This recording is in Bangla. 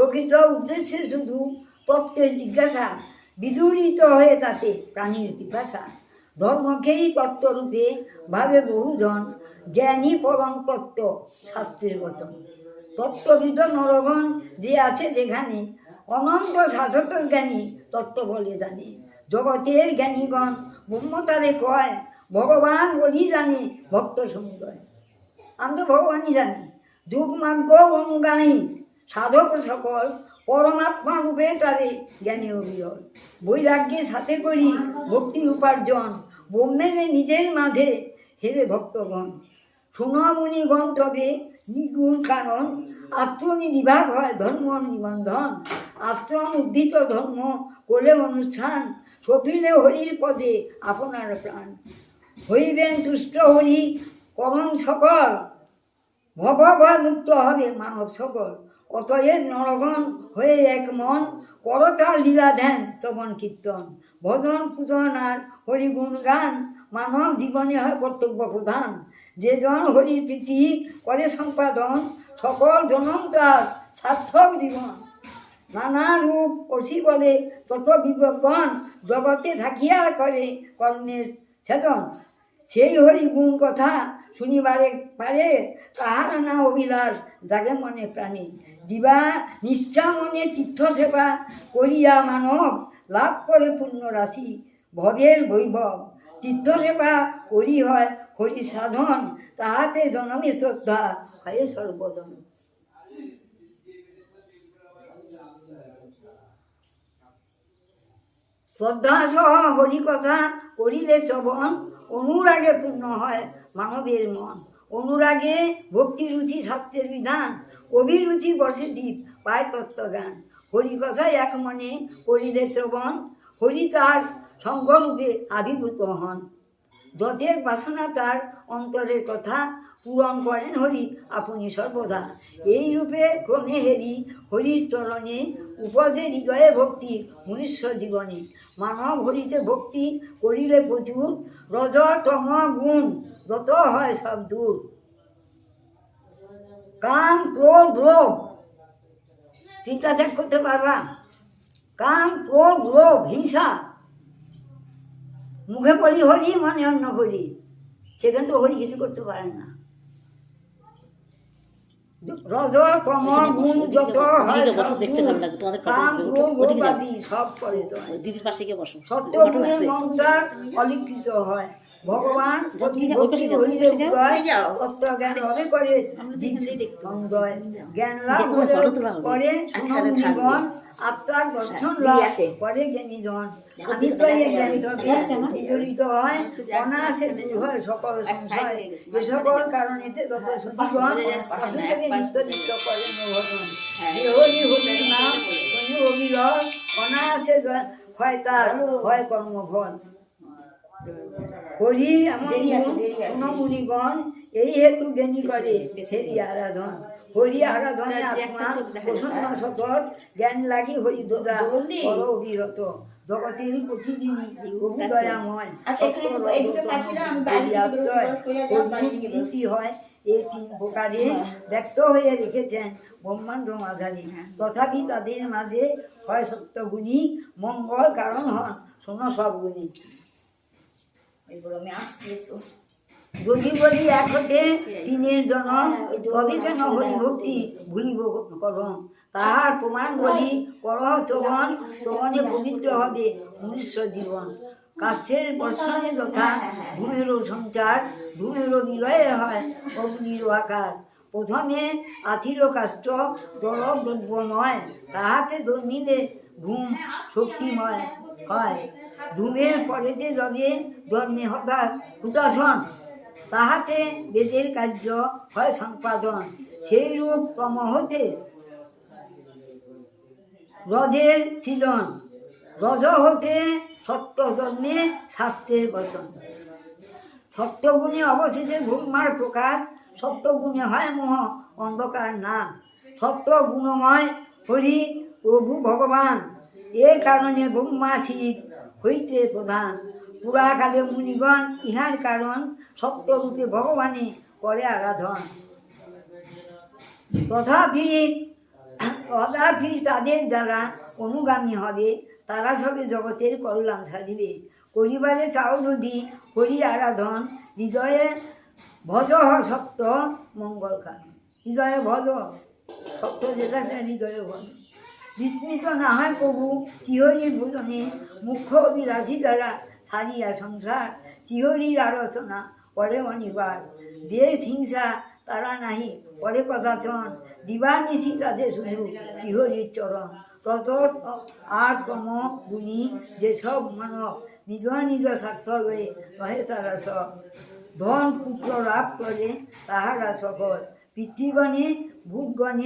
প্রকৃত উদ্দেশ্যে শুধু তত্ত্বের জিজ্ঞাসা, বিদূরিত হয়ে তাতে প্রাণীর পিপাসা। ধর্মকেই তত্ত্বরূপে ভাবে বহুজন, জ্ঞানী পরম তত্ত্ব শাস্ত্রের বচন। তত্ত্ববিদ নরগণ যে আছে যেখানে, অনন্ত শাসক জ্ঞানী তত্ত্ব বলে জানে। জগতের জ্ঞানীগণ ব্রহ্মতারে কয়, ভগবান বলি জানে ভক্ত সমুদয়। আমি তো ভগবানই জানি যুগমার্গ অনুগামী সাধক সকল পরমাত্মা রূপে তারে জ্ঞানী অবিরল বৈরাগ্যের সাথে করি ভক্তি উপার্জন ব্রহ্মের নিজের মাঝে হেরে ভক্তগণ। সোনামণিগণ তবে নিগুণ কারণ আশ্রমী বিভাগ হয় ধর্ম নিবন্ধন। আশ্রম উদ্ধিত ধর্ম করে অনুষ্ঠান, সফিলে হরির পদে আপনার প্রাণ। হইবেন তুষ্ট হরি করণ সকল, ভগবান মুক্ত হবে মানব সকল। অতএব নরগণ হয়ে এক মন করতাল লীলা ধ্যান, শ্রবণ, কীর্তন। ভজন, পূজন আর হরিগুণ গান মানব জীবনে হয় কর্তব্য প্রধান। যে জন হরির প্রীতি করে সম্পাদন, সকল জনম তার সার্থক জীবন। নানা রূপ অসি বলে, তত বিজ্ঞগণ জগতে থাকিয়া করে কর্মের ছেদন। সেই হরি গুণ কথা শুনিবারে পারে কাহার না অভিলাষ জাগে মনে প্রাণী। দিবা নিষ্ঠা মনে তীর্থ সেবা করিয়া মানব লাভ করে পুণ্য রাশি, ভবের বৈভব। তীর্থ সেবা করি হয় হরি সাধন, তাহাতে জনমে শ্রদ্ধা, হয় সর্বদন শ্রদ্ধা সহ হরি কথা করিলে শ্রবণ অনুরাগে পূর্ণ হয় মানবের মন। অনুরাগে ভক্তি রুচি শাস্ত্রের বিধান, অভিরুচি বসে দ্বীপ পায় তত্ত্বজ্ঞান। হরি কথায় এক মনে করিলে শ্রবণ হরি তার সঙ্গরূপে আবির্ভূত হন। যতের বাসনা তার অন্তরের কথা পূরণ করেন হরি, আপনি সর্বদা। এই রূপে ক্রমে হেরি, হরির চরণে উপজে হৃদয়ে ভক্তি মনুষ্য জীবনে। মানব হরিতে ভক্তি করিলে প্রচুর, রজ তম গুণ, যত হয় সব দূর। কাম ক্রোধ লোভ চিন্তা ত্যাগ করতে পারবা? কাম ক্রোধ লোভ হিংসা। মুখে বলি হরি, মনে অন্য হরি সেখানে তো হরি কিছু করতে পারেন না। রজ কম গুণ যত হয় সব দেখতে ভালো তোমাদের করে দিদির পাশে গিয়ে বসো। সত্য অলিখিত হয়। ভগবান সুনন্দীগণ আত্মার দিদি লাভ করে জ্ঞানীজন। দেখো, আমি দিদি তো এই দেখা জ্ঞান যাবে। তবে দেখা যাচ্ছে আমার? বিজড়িত হয় অনায়াসে সকল সকল অসুখে নিত্যনিত্য করেন হরি হরি নাম অনায়াসে হয় তার হয় কর্মফল। হরি এমন গুণ গুণমুনিগণ এই হেতু জ্ঞানী করে সেরি আরাধন হরি আরাধনে প্রসন্ন সতত জ্ঞান লাগি হরি দুর্গা অবিরত জগতের প্রতিদিনই আচ্ছা। নীতি হয় এই তিন প্রকারে ব্যক্ত হয়ে রেখেছেন ব্রহ্মাণ্ড মাঝারি। তথাপি তাদের মাঝে হয় সত্যগুণী মঙ্গল কারণ হন শোনো সব গুণী এরপর যদি বলি এক হতে তিনের জনম তবে কেন হরি ভক্তি ভুলিব করম তাহার প্রমাণ বলি করহ চবন চবনে পবিত্র হবে মনুষ্য জীবন। কাষ্ঠের বর্ষণে তথা ধূমেরও সঞ্চার ধূমেরও বিলয়ে হয় অগ্নির আকার। প্রথমে আথির কাষ্ঠ দরব দ্রব্যময়, তাহাতে ধর্মিলে ঘুম শক্তিময়। হয়। ধূমের পরেতে যবে জন্মে হঠাৎ হুতাসন তাহাতে বেদের কার্য হয় সম্পাদন। সেই রূপ তম হতে রজের সৃজন। রজ হতে সত্য জন্মে শাস্ত্রের বচন। সত্যগুণে অবশেষে ব্রহ্মার প্রকাশ সত্যগুণে হয় মোহ অন্ধকার নাশ। সত্য গুণময় হরি প্রভু ভগবান এ কারণে ব্রহ্মা হইতে প্রধান। পুরাকালে মুনিগণ ইহার কারণ সত্যরূপে ভগবানে করে আরাধন। তথাপি তথাপি তাদের যারা অনুগামী হবে, তারা সবে জগতের কল্যাণ সাধিবে। করিবারে চাও যদি হরি আরাধন, হৃদয়ে ভজ সত্য মঙ্গল কান হৃদয়ে ভজ সত্য যেটা হৃদয়ে ভজ। বিস্মৃত না হয় প্রভু চিহরির ভোজনে মুখ্য অভিলাষী দ্বারা সারিয়া সংসার চিহরির আলোচনা পরে অনিবার। দেশ হিংসা তারা নাহি পরে কথাচন দিবানিশি তাদের শুধু চিহরির চরণ। তত আর তম গুণী যেসব মানব নিজ নিজ স্বার্থ রয়ে রহে তারা সব। ধন, পুত্র লাভ করে তাহারা সকল পিতৃগণে, ভূতগণে